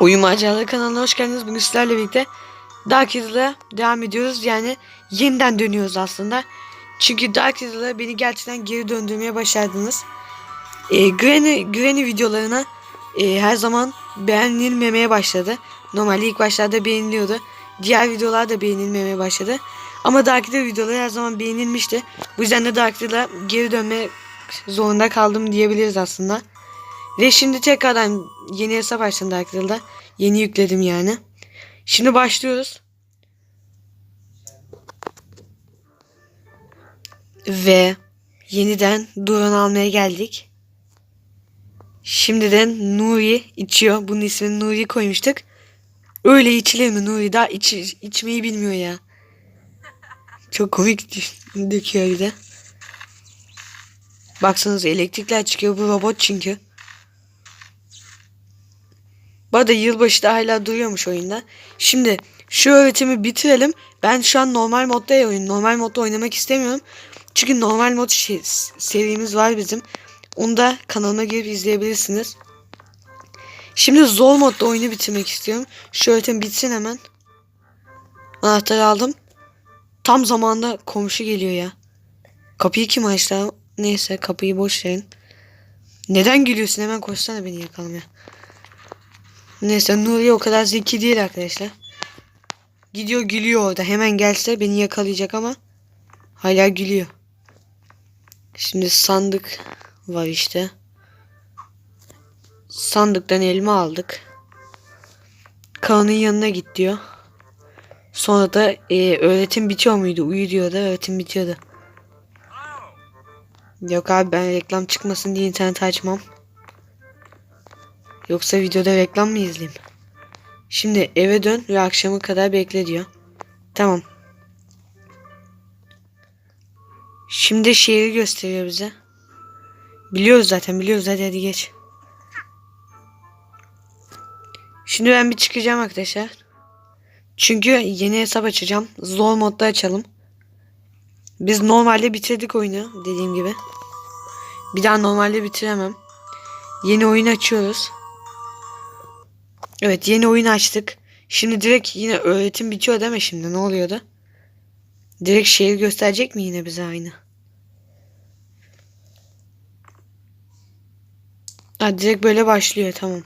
Oyun Maceraları kanalına hoş geldiniz. Bugün sizlerle birlikte Dark Riddle'a devam ediyoruz. Yani yeniden dönüyoruz aslında. Çünkü Dark Riddle'a beni gerçekten geri döndürmeye başardınız. Ee, Granny, Granny videolarına e, her zaman beğenilmemeye başladı. Normalde ilk başlarda beğeniliyordu. Diğer videolar da beğenilmemeye başladı. Ama Dark Riddle videoları her zaman beğenilmişti. Bu yüzden de Dark Riddle'a geri dönme zorunda kaldım diyebiliriz aslında. Ve şimdi tekrardan yeni hesap açtım Dark Riddle'da. Yeni yükledim yani. Şimdi başlıyoruz. Ve yeniden drone almaya geldik. Şimdiden Nuri içiyor. Bunun ismini Nuri koymuştuk. Öyle içilir mi Nuri? Daha iç, içmeyi bilmiyor ya. Çok komik dö- döküyor bir de. Baksanıza elektrikler çıkıyor. Bu robot çünkü. Bu arada yılbaşı da hala duruyormuş oyunda. Şimdi şu öğretimi bitirelim. Ben şu an normal modda ya oyun. Normal modda oynamak istemiyorum. Çünkü normal mod şey, serimiz var bizim. Onu da kanalıma girip izleyebilirsiniz. Şimdi zor modda oyunu bitirmek istiyorum. Şu öğretim bitsin hemen. Anahtarı aldım. Tam zamanda komşu geliyor ya. Kapıyı kim açtı? Neyse kapıyı boş verin. Neden gülüyorsun? Hemen koşsana beni yakalamaya. Neyse Nuri o kadar zeki değil arkadaşlar. Gidiyor gülüyor orada. Hemen gelse beni yakalayacak ama hala gülüyor. Şimdi sandık var işte. Sandıktan elma aldık. Kaan'ın yanına git diyor. Sonra da e, öğretim bitiyor muydu? Uyu diyor da öğretim bitiyordu. Yok abi ben reklam çıkmasın diye internet açmam. Yoksa videoda reklam mı izleyeyim? Şimdi eve dön ve akşama kadar bekle diyor. Tamam. Şimdi şehri gösteriyor bize. Biliyoruz zaten biliyoruz hadi hadi geç. Şimdi ben bir çıkacağım arkadaşlar. Çünkü yeni hesap açacağım. Zor modda açalım. Biz normalde bitirdik oyunu dediğim gibi. Bir daha normalde bitiremem. Yeni oyun açıyoruz. Evet yeni oyun açtık. Şimdi direkt yine öğretim bitiyor mi şimdi? Ne oluyordu? Direkt şehir gösterecek mi yine bize aynı? Ha, direkt böyle başlıyor tamam.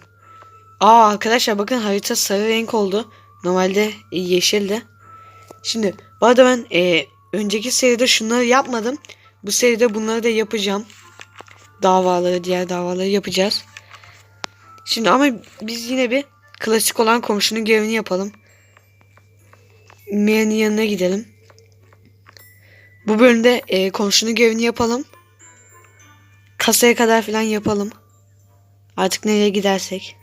Aa arkadaşlar bakın harita sarı renk oldu. Normalde yeşildi. Şimdi bu arada ben e, önceki seride şunları yapmadım. Bu seride bunları da yapacağım. Davaları diğer davaları yapacağız. Şimdi ama biz yine bir klasik olan komşunun görevini yapalım. Mia'nın yanına gidelim. Bu bölümde e, komşunun görevini yapalım. Kasaya kadar falan yapalım. Artık nereye gidersek.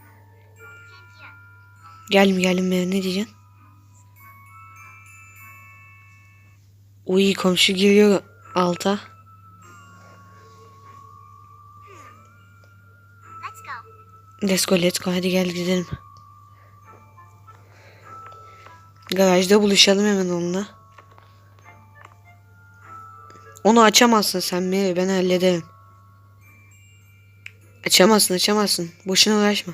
Geldim geldim Mia ne diyeceksin? Uy komşu giriyor alta. Let's go let's go hadi gel gidelim. Garajda buluşalım hemen onunla. Onu açamazsın sen Mary ben hallederim. Açamazsın açamazsın. Boşuna uğraşma.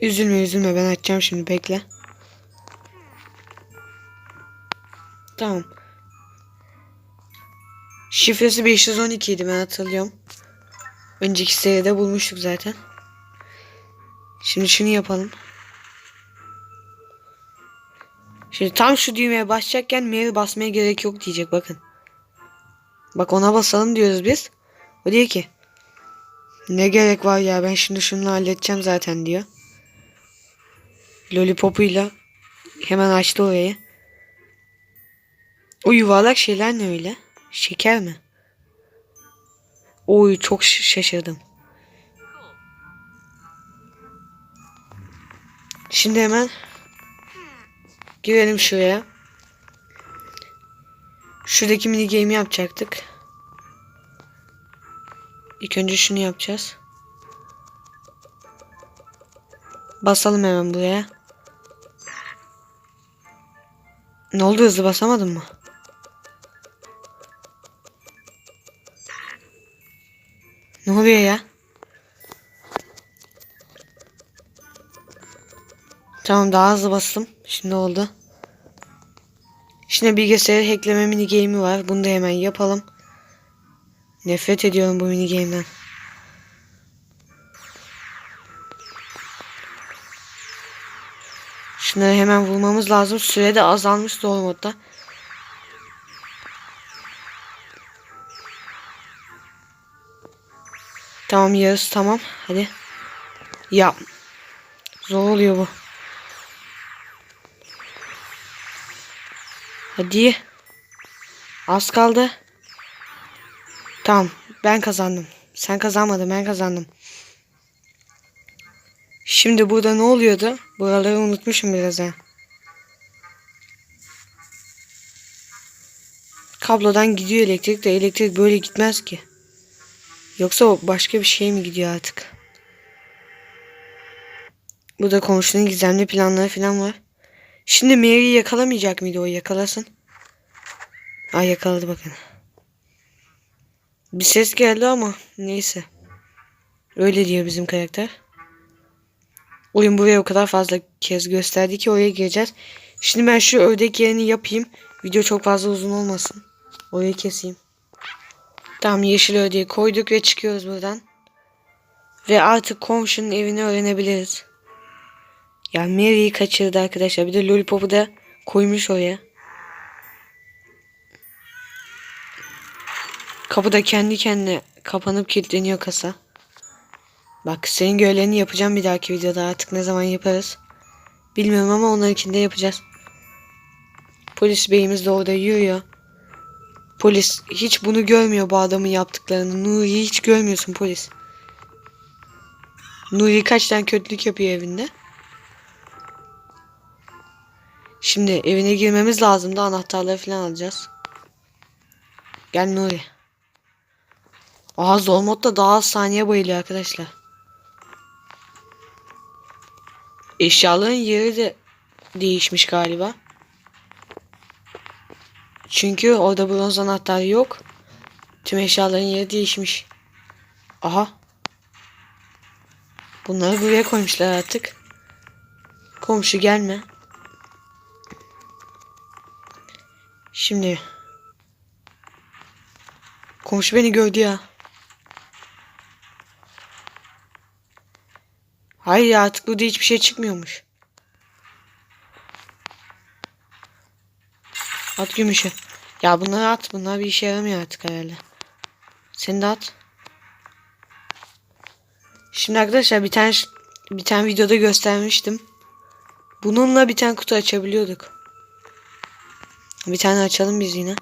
Üzülme üzülme ben açacağım şimdi bekle. Tamam. Şifresi 512 idi ben hatırlıyorum. Önceki seride bulmuştuk zaten. Şimdi şunu yapalım. Şimdi tam şu düğmeye basacakken Mary basmaya gerek yok diyecek bakın. Bak ona basalım diyoruz biz. O diyor ki ne gerek var ya ben şimdi şunu halledeceğim zaten diyor. Lollipopuyla hemen açtı orayı. O yuvarlak şeyler ne öyle? Şeker mi? Oy çok şaşırdım. Şimdi hemen girelim şuraya. Şuradaki mini game yapacaktık. İlk önce şunu yapacağız. Basalım hemen buraya. Ne oldu hızlı basamadın mı? Ne oluyor ya? Tamam daha hızlı bastım. Şimdi oldu. Şimdi bilgisayarı hackleme mini game'i var. Bunu da hemen yapalım. Nefret ediyorum bu mini game'den. Şunları hemen vurmamız lazım. Süre de azalmış zor modda. Tamam yarısı tamam. Hadi. Ya. Zor oluyor bu. Hadi. Az kaldı. Tamam. Ben kazandım. Sen kazanmadın. Ben kazandım. Şimdi burada ne oluyordu? Buraları unutmuşum biraz. Kablodan gidiyor elektrik de elektrik böyle gitmez ki. Yoksa başka bir şey mi gidiyor artık? Burada komşunun gizemli planları falan var. Şimdi Mary'i yakalamayacak mıydı o yakalasın? Ay yakaladı bakın. Bir ses geldi ama neyse. Öyle diyor bizim karakter. Oyun buraya o kadar fazla kez gösterdi ki oraya gireceğiz. Şimdi ben şu ördek yerini yapayım. Video çok fazla uzun olmasın. Orayı keseyim. Tamam yeşil ördeği koyduk ve çıkıyoruz buradan. Ve artık komşunun evini öğrenebiliriz. Ya Mary'i kaçırdı arkadaşlar. Bir de Lollipop'u da koymuş oraya. Kapı da kendi kendine kapanıp kilitleniyor kasa. Bak senin görevlerini yapacağım bir dahaki videoda artık ne zaman yaparız. Bilmiyorum ama onlarınkini de yapacağız. Polis beyimiz de orada yürüyor. Polis hiç bunu görmüyor bu adamın yaptıklarını. Nuri'yi hiç görmüyorsun polis. Nuri kaç tane kötülük yapıyor evinde. Şimdi evine girmemiz lazım da anahtarları falan alacağız. Gel Nuri. Aa zor modda daha az saniye bayılıyor arkadaşlar. Eşyaların yeri de değişmiş galiba. Çünkü orada bronz anahtar yok. Tüm eşyaların yeri değişmiş. Aha. Bunları buraya koymuşlar artık. Komşu gelme. Şimdi. Komşu beni gördü ya. Hayır ya artık burada hiçbir şey çıkmıyormuş. At gümüşü. Ya bunları at. Bunlar bir işe yaramıyor artık herhalde. Seni de at. Şimdi arkadaşlar bir tane bir tane videoda göstermiştim. Bununla bir tane kutu açabiliyorduk. Bir tane açalım biz yine.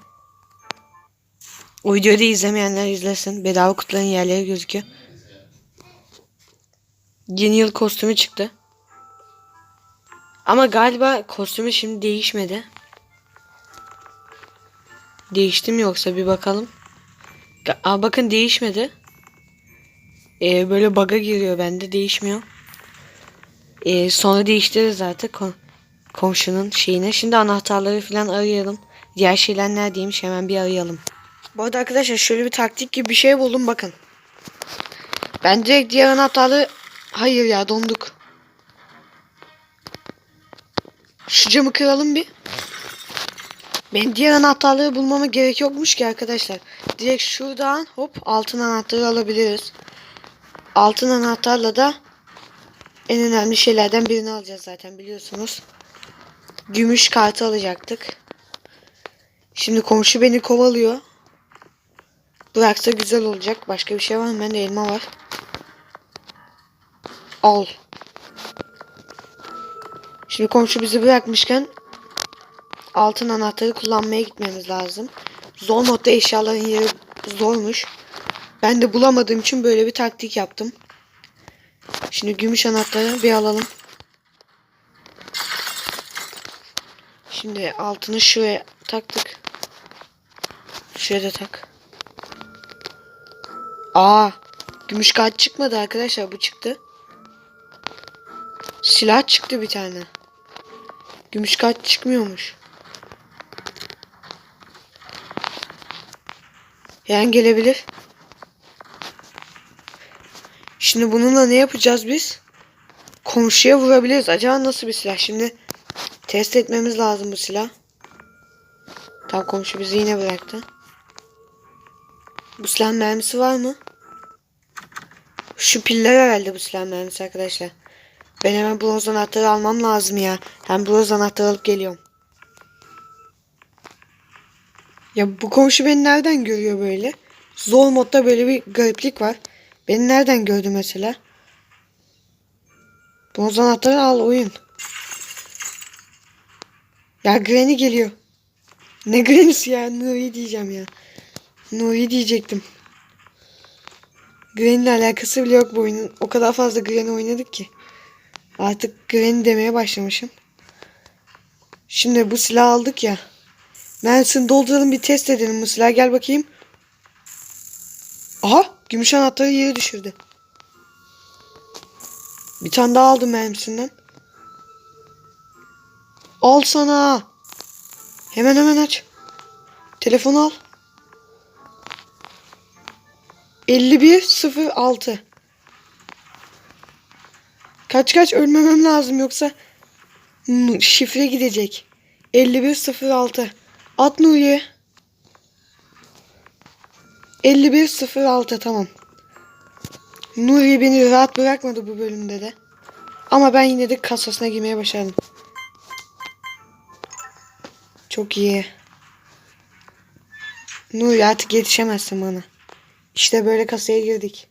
O videoyu da izlemeyenler izlesin. Bedava kutuların yerleri gözüküyor. Yeni yıl kostümü çıktı. Ama galiba kostümü şimdi değişmedi. Değişti mi yoksa bir bakalım. Aa, bakın değişmedi. Ee, böyle bug'a giriyor bende değişmiyor. Ee, sonra değiştiririz artık komşunun şeyine. Şimdi anahtarları falan arayalım. Diğer şeyler neredeymiş hemen bir arayalım. Bu arada arkadaşlar şöyle bir taktik gibi bir şey buldum bakın. Ben direkt diğer anahtarı... Hayır ya donduk. Şu camı kıralım bir. Ben diğer anahtarları bulmama gerek yokmuş ki arkadaşlar. Direkt şuradan hop altın anahtarı alabiliriz. Altın anahtarla da en önemli şeylerden birini alacağız zaten biliyorsunuz. Gümüş kartı alacaktık. Şimdi komşu beni kovalıyor. Bıraksa güzel olacak. Başka bir şey var mı? Bende elma var. Al. Şimdi komşu bizi bırakmışken altın anahtarı kullanmaya gitmemiz lazım. Zor modda eşyaların yeri zormuş. Ben de bulamadığım için böyle bir taktik yaptım. Şimdi gümüş anahtarı bir alalım. Şimdi altını şuraya taktık. Şuraya da tak. Aa, gümüş kart çıkmadı arkadaşlar. Bu çıktı. Silah çıktı bir tane. Gümüş kart çıkmıyormuş. Yan gelebilir. Şimdi bununla ne yapacağız biz? Komşuya vurabiliriz. Acaba nasıl bir silah? Şimdi test etmemiz lazım bu silah. Tam komşu bizi yine bıraktı. Bu silahın mermisi var mı? Şu piller herhalde bu silahın mermisi arkadaşlar. Ben hemen bronz anahtarı almam lazım ya. Hem bronz anahtarı alıp geliyorum. Ya bu komşu beni nereden görüyor böyle? Zor modda böyle bir gariplik var. Beni nereden gördü mesela? Bronz anahtarı al oyun. Ya Granny geliyor. Ne Granny'si ya? Nuri diyeceğim ya. Nuri diyecektim. Granny'le alakası bile yok bu oyunun. O kadar fazla Granny oynadık ki. Artık Granny demeye başlamışım. Şimdi bu silahı aldık ya. Mermisini dolduralım bir test edelim bu silahı. Gel bakayım. Aha! Gümüş anahtarı yere düşürdü. Bir tane daha aldım mermisinden. Al sana. Hemen hemen aç. Telefonu al. 5106. Kaç kaç ölmemem lazım yoksa şifre gidecek. 5106. At Nuriye. 5106 tamam. Nuri beni rahat bırakmadı bu bölümde de. Ama ben yine de kasasına girmeye başardım. Çok iyi. Nuri artık yetişemezsin bana. İşte böyle kasaya girdik.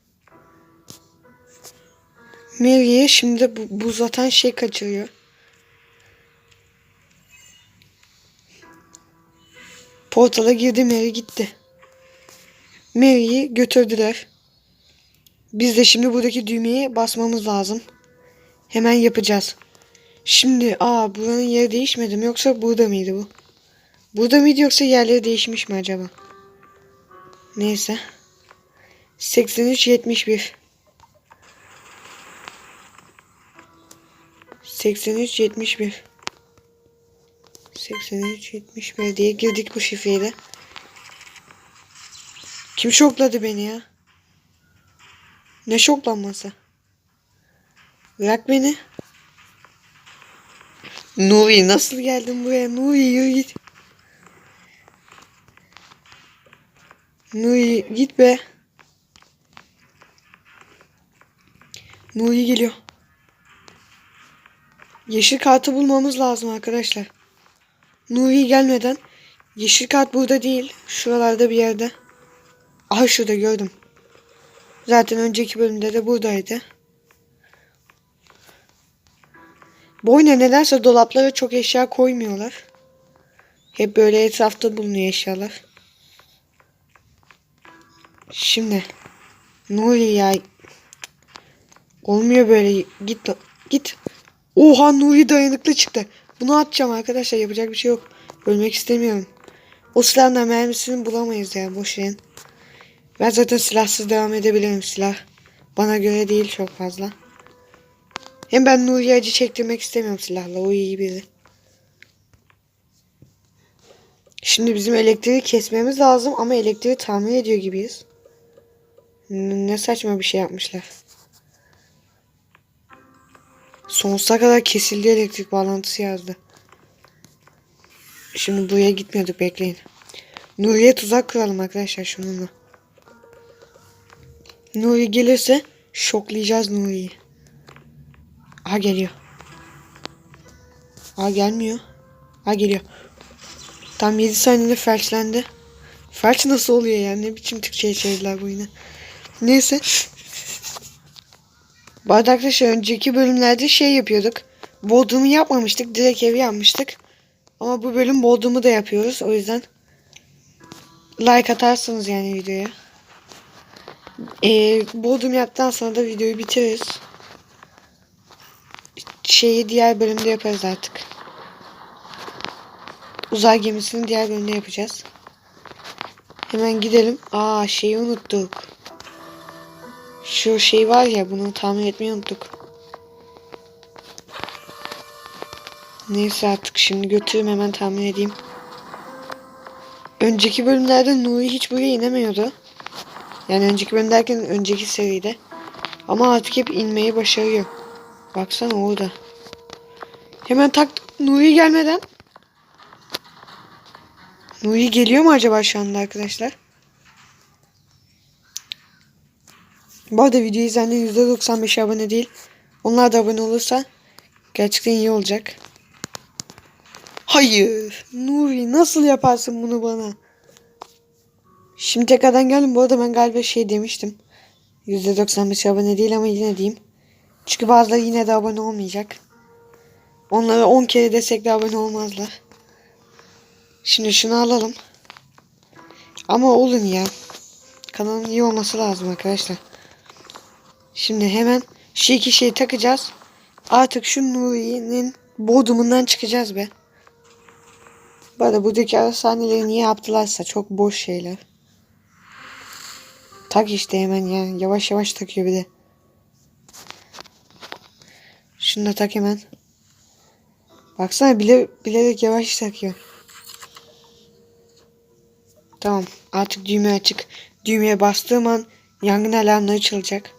Mary'e şimdi bu, buz atan şey kaçırıyor. Portala girdi Mary gitti. Mary'i götürdüler. Biz de şimdi buradaki düğmeye basmamız lazım. Hemen yapacağız. Şimdi aa buranın yeri değişmedi mi yoksa burada mıydı bu? Burada mıydı yoksa yerleri değişmiş mi acaba? Neyse. 83 71 83 71 83 71 diye girdik bu şifreyle. Kim şokladı beni ya? Ne şoklanması? Bırak beni. Nuri nasıl geldin buraya? Nuri yürü git. Nuri git be. Nuri geliyor. Yeşil kartı bulmamız lazım arkadaşlar. Nuri gelmeden. Yeşil kart burada değil. Şuralarda bir yerde. Aha şurada gördüm. Zaten önceki bölümde de buradaydı. Bu oyuna nedense dolaplara çok eşya koymuyorlar. Hep böyle etrafta bulunuyor eşyalar. Şimdi Nuri ya olmuyor böyle git git. Oha Nuri dayanıklı çıktı. Bunu atacağım arkadaşlar yapacak bir şey yok. Ölmek istemiyorum. O silahla mermisini bulamayız ya boş verin. Ben zaten silahsız devam edebilirim silah. Bana göre değil çok fazla. Hem ben Nuri'ye acı çektirmek istemiyorum silahla. O iyi biri. Şimdi bizim elektriği kesmemiz lazım ama elektriği tamir ediyor gibiyiz. Ne saçma bir şey yapmışlar. Sonsuza kadar kesildi elektrik bağlantısı yazdı. Şimdi buraya gitmiyorduk bekleyin. Nuriye tuzak kuralım arkadaşlar şununla. Nuri gelirse şoklayacağız Nuri'yi. Aha geliyor. Aha gelmiyor. Aha geliyor. Tam 7 saniyede felçlendi. Felç nasıl oluyor yani? Ne biçim Türkçe'ye çevirdiler bu yine. Neyse. Bu arada arkadaşlar önceki bölümlerde şey yapıyorduk. Bodrumu yapmamıştık. Direkt evi yapmıştık. Ama bu bölüm Bodrum'u da yapıyoruz. O yüzden like atarsınız yani videoya. Ee, Bodrum yaptıktan sonra da videoyu bitiririz. Şeyi diğer bölümde yaparız artık. Uzay gemisini diğer bölümde yapacağız. Hemen gidelim. Aa şeyi unuttuk. Şu şey var ya bunu tamir etmeyi unuttuk. Neyse artık şimdi götürüm hemen tamir edeyim. Önceki bölümlerde Nuri hiç buraya inemiyordu. Yani önceki bölüm derken önceki seride. Ama artık hep inmeyi başarıyor. Baksana orada. Hemen tak Nuri gelmeden. Nuri geliyor mu acaba şu anda arkadaşlar? Bu arada video izleyenlerin %95 abone değil. Onlar da abone olursa gerçekten iyi olacak. Hayır. Nuri nasıl yaparsın bunu bana? Şimdi tekrardan geldim. Bu arada ben galiba şey demiştim. %95 abone değil ama yine diyeyim. Çünkü bazıları yine de abone olmayacak. Onlara 10 kere desek de abone olmazlar. Şimdi şunu alalım. Ama olun ya. Kanalın iyi olması lazım arkadaşlar. Şimdi hemen şu iki şeyi takacağız. Artık şu Nuri'nin bodumundan çıkacağız be. Bu arada buradaki ara sahneleri niye yaptılarsa çok boş şeyler. Tak işte hemen ya. Yavaş yavaş takıyor bir de. Şunu da tak hemen. Baksana bile, bilerek yavaş takıyor. Tamam. Artık düğme açık. Düğmeye bastığım an yangın alarmları çalacak.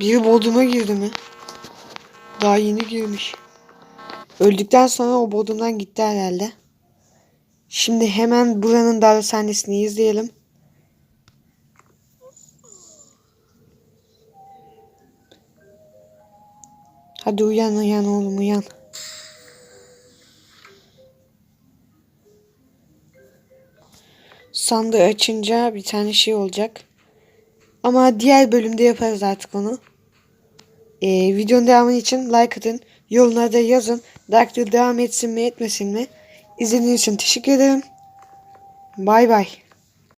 Biri bodruma girdi mi? Daha yeni girmiş. Öldükten sonra o bodrumdan gitti herhalde. Şimdi hemen buranın darbe sahnesini izleyelim. Hadi uyan uyan oğlum uyan. Sandığı açınca bir tane şey olacak. Ama diğer bölümde yaparız artık onu. Ee, videonun devamı için like atın. Yorumlarda yazın. Dark devam etsin mi etmesin mi? İzlediğiniz için teşekkür ederim. Bay bay.